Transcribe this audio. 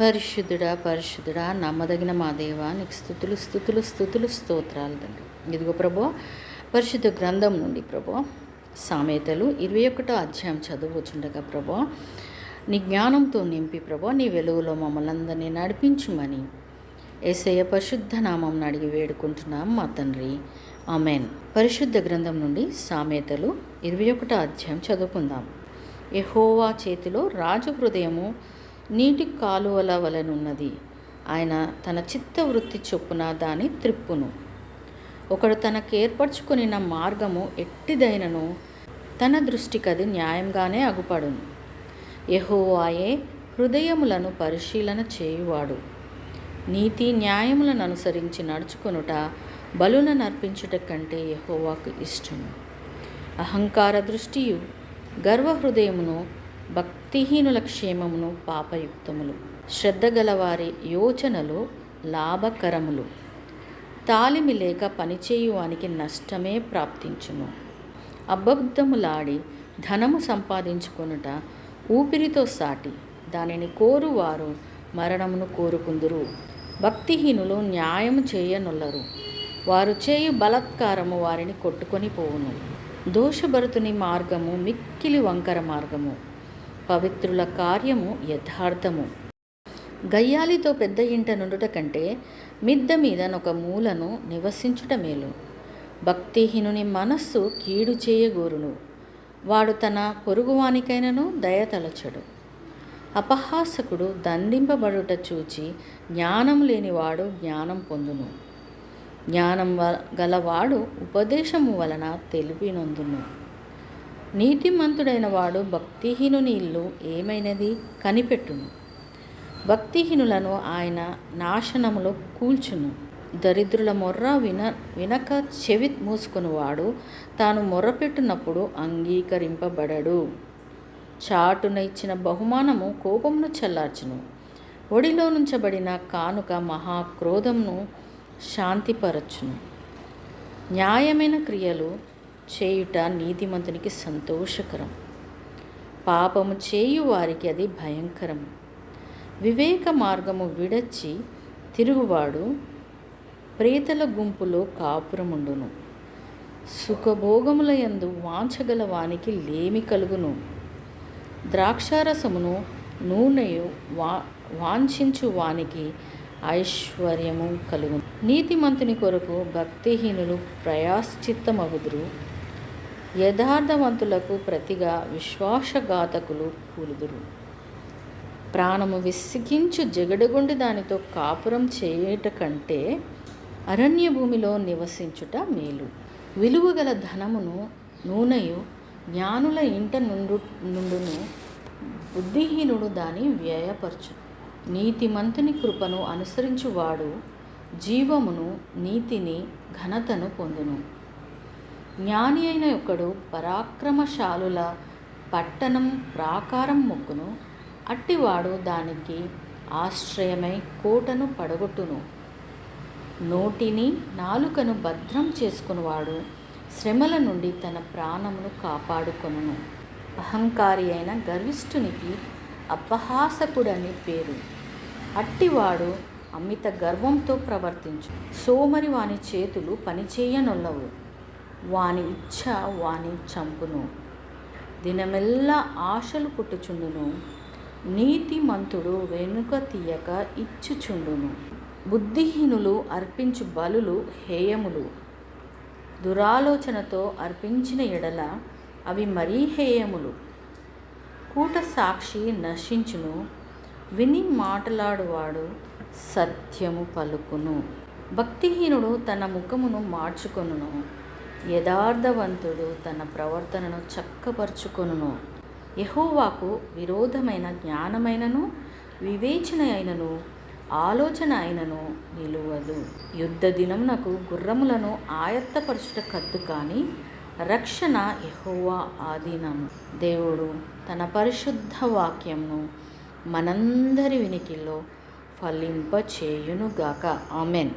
పరిశుద్ధుడా పరిశుద్ధుడా నమ్మదగిన మా దేవా నీకు స్థుతులు స్థుతులు స్థుతులు స్తోత్రాలు తండ్రి. ఇదిగో ప్రభు పరిశుద్ధ గ్రంథం నుండి ప్రభు సామెతలు ఇరవై ఒకటో అధ్యాయం చదువుచుండగా ప్రభు నీ జ్ఞానంతో నింపి ప్రభు నీ వెలుగులో మమ్మల్ని అందరినీ నడిపించుమని ఏసయ్య పరిశుద్ధ నామం అడిగి వేడుకుంటున్నాం మా తండ్రి. ఆమెన్. పరిశుద్ధ గ్రంథం నుండి సామెతలు ఇరవై ఒకటో అధ్యాయం చదువుకుందాం. ఎహోవా చేతిలో రాజు హృదయము నీటి కాలువల వలనున్నది. ఆయన తన చిత్తవృత్తి చొప్పున దాని త్రిప్పును. ఒకడు తనకు ఏర్పరచుకునిన మార్గము ఎట్టిదైనను తన దృష్టికది న్యాయంగానే అగుపడును. యహోవాయే హృదయములను పరిశీలన చేయువాడు. నీతి న్యాయములను అనుసరించి నడుచుకొనుట బలున నర్పించుట కంటే యహోవాకు ఇష్టము. అహంకార దృష్టియు గర్వహృదయమును భక్తిహీనుల క్షేమమును పాపయుక్తములు. శ్రద్ధ గలవారి యోచనలు లాభకరములు. తాలిమి లేక పనిచేయువానికి నష్టమే ప్రాప్తించును. అబద్ధములాడి ధనము సంపాదించుకొనుట ఊపిరితో సాటి దానిని కోరువారు మరణమును కోరుకుందురు. భక్తిహీనులు న్యాయము చేయనొల్లరు వారు చేయు బలత్కారము వారిని కొట్టుకొని పోవును. దోషభరుతుని మార్గము మిక్కిలి వంకర మార్గము. పవిత్రుల కార్యము యథార్థము. గయ్యాలితో పెద్ద ఇంట నుండుట కంటే మిద్ద మీదనొక మూలను నివసించుట మేలు. భక్తిహీనుని మనస్సు కీడు చేయగోరును. వాడు తన పొరుగువానికైనను దయతలచడు అపహాసకుడు దండింపబడుట చూచి జ్ఞానం లేనివాడు జ్ఞానం పొందును. జ్ఞానం వ గలవాడు ఉపదేశము వలన తెలిపినందును నీతిమంతుడైన వాడు భక్తిహీనుని ఇల్లు ఏమైనది? కనిపెట్టును. భక్తిహీనులను ఆయన నాశనములో కూల్చును. దరిద్రుల మొర్ర విన వినక చెవి మూసుకునివాడు తాను మొర్రపెట్టినప్పుడు అంగీకరింపబడడు. చాటున ఇచ్చిన బహుమానము కోపమును చల్లార్చును. ఒడిలో నుంచబడిన కానుక మహాక్రోధంను శాంతిపరచును. న్యాయమైన క్రియలు చేయుట నీతిమంతునికి సంతోషకరం. పాపము చేయు వారికి అది భయంకరం. వివేక మార్గము విడచి తిరుగువాడు ప్రేతల గుంపులో కాపురముండును. సుఖభోగముల యందు వాంఛగల వానికి లేమి కలుగును. ద్రాక్షారసమును నూనెయు వా వాంఛించు వానికి ఐశ్వర్యము కలుగును. నీతిమంతుని కొరకు భక్తిహీనులు ప్రయాశ్చిత్తమగుదురు యథార్థవంతులకు ప్రతిగా విశ్వాసఘాతకులు కూలుదురు. ప్రాణము విసిగించు జగడగుండి దానితో కాపురం చేయుట కంటే అరణ్య భూమిలో నివసించుట మేలు. విలువగల ధనమును నూనెయు జ్ఞానుల ఇంట నుండు నుండును బుద్ధిహీనుడు దాని వ్యయపరచు. నీతిమంతుని కృపను అనుసరించువాడు జీవమును నీతిని ఘనతను పొందును. జ్ఞాని అయిన ఒకడు పరాక్రమశాలుల పట్టణం ప్రాకారం మొక్కును. అట్టివాడు దానికి ఆశ్రయమై కోటను పడగొట్టును. నోటిని నాలుకను భద్రం చేసుకునివాడు శ్రమల నుండి తన ప్రాణమును కాపాడుకొనును. అహంకారి అయిన గర్విష్ఠునికి అపహాసకుడని పేరు. అట్టివాడు అమిత గర్వంతో ప్రవర్తించు. సోమరి వాని చేతులు పనిచేయనొల్లవు. వాని ఇచ్ఛ వాని చంపును. దినమెల్లా ఆశలు పుట్టుచుండును. నీతిమంతుడు వెనుక తీయక ఇచ్చుచుండును. బుద్ధిహీనులు అర్పించు బలులు హేయములు. దురాలోచనతో అర్పించిన ఎడల అవి మరీ హేయములు. కూట సాక్షి నశించును. విని మాటలాడువాడు సత్యము పలుకును. భక్తిహీనుడు తన ముఖమును మార్చుకొనును. యథార్థవంతుడు తన ప్రవర్తనను చక్కపరుచుకొనును. యహోవాకు విరోధమైన జ్ఞానమైనను వివేచన అయినను ఆలోచన అయినను నిలువదు. యుద్ధ దినమునకు గుర్రములను ఆయత్తపరచుట కద్దు కానీ రక్షణ యహోవా ఆధీనము దేవుడు తన పరిశుద్ధ వాక్యంను మనందరి వినికిల్లో ఫలింపచేయునుగాక. ఆమెన్.